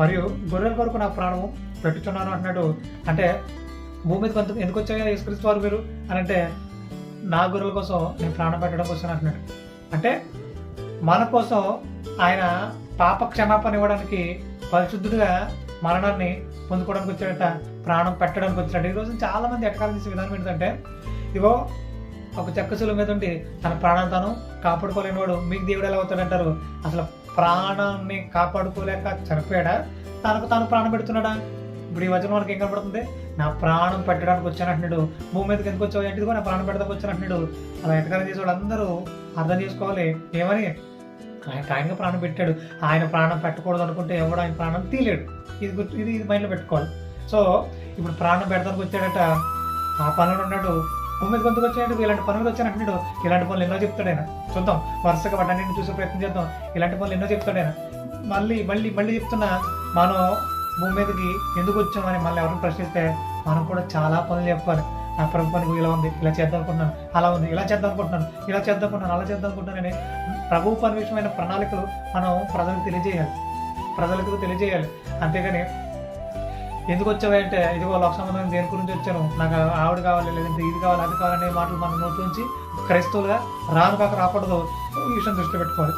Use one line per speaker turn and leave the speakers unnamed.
మరియు గొర్రెల కొరకు నా ప్రాణము పెట్టుచున్నాను అంటున్నాడు. అంటే భూమి మీద కొంత ఎందుకు వచ్చాయో యేసుక్రీస్తు వారు మీరు? అని అంటే నా గొర్రెల కోసం నేను ప్రాణం పెట్టడం కోసం అంటున్నాడు. అంటే మన కోసం ఆయన పాప క్షమాపణ ఇవ్వడానికి పరిశుద్ధుడిగా మరణాన్ని పొందుకోవడానికి వచ్చాడట ప్రాణం పెట్టడానికి వచ్చాడు ఈరోజు చాలా మంది ఎక్కడ చేసే విధానం ఏంటంటే ఇగో ఒక చెక్క శిలువ మీద ఉండి తన ప్రాణాన్ని తాను కాపాడుకోలేనివాడు మీకు దేవుడు ఎలా అవుతాడంటారు? అసలు ప్రాణాన్ని కాపాడుకోలేక చనిపోయాడా? తనకు తాను ప్రాణం పెడుతున్నాడా? ఇప్పుడు ఈ వచనం మనకి ఏం కనబడుతుంది? నా ప్రాణం పెట్టడానికి వచ్చాను అంటున్నాడు. భూమి మీదకి ఎందుకు వచ్చావు? ఏంటిదిగో నా ప్రాణం పెట్టడానికి వచ్చాను అంటున్నాడు. అలా ఎటకారం చేసే వాళ్ళందరూ అర్థం చేసుకోవాలి. ఏమని? ఆయన ఆయనగా ప్రాణం పెట్టాడు. ఆయన ప్రాణం పెట్టకూడదు అనుకుంటే ఎవడు ఆయన ప్రాణం తీలేడు ఇది గుర్తు ఇది ఇది మైండ్లో పెట్టుకోవాలి. సో ఇప్పుడు ప్రాణం పెడతానికి వచ్చాడట. ఆ పనులు ఉన్నాడు. భూమి మీద కొంతకు ఇలాంటి పనులు వచ్చినట్టు ఇలాంటి పనులు ఎన్నో చెప్తాడైనా చూద్దాం వరుసగా వాటన్నింటిని చూసే ప్రయత్నం చేద్దాం. ఇలాంటి పనులు ఎన్నో చెప్తాడైనా మళ్ళీ మళ్ళీ మళ్ళీ చెప్తున్నా మనం భూమి మీదకి ఎందుకు వచ్చామని మళ్ళీ ఎవరిని ప్రశ్నిస్తే మనం కూడా చాలా పనులు చెప్పాలి. నా ప్రభుత్వానికి ఇలా ఉంది ఇలా చేద్దాం అనుకుంటున్నాను అలా ఉంది ఇలా చేద్దాం అనుకుంటున్నాను ఇలా చేద్దాం అనుకుంటున్నాను అలా చేద్దాం అనుకుంటున్నానని ప్రభు పని ప్రణాళికలు మనం ప్రజలకు తెలియజేయాలి. ప్రజలకు తెలియజేయాలి. అంతేగాని ఎందుకు వచ్చావంటే ఇదిగో లోక సంబంధం దేని గురించి వచ్చాను? నాకు ఆవిడ కావాలి లేదంటే ఇది కావాలి అది కావాలనే మాటలు మన నోటి నుంచి క్రైస్తవులుగా రాను కాక రాకూడదు. ఈ విషయం దృష్టి పెట్టుకోవాలి.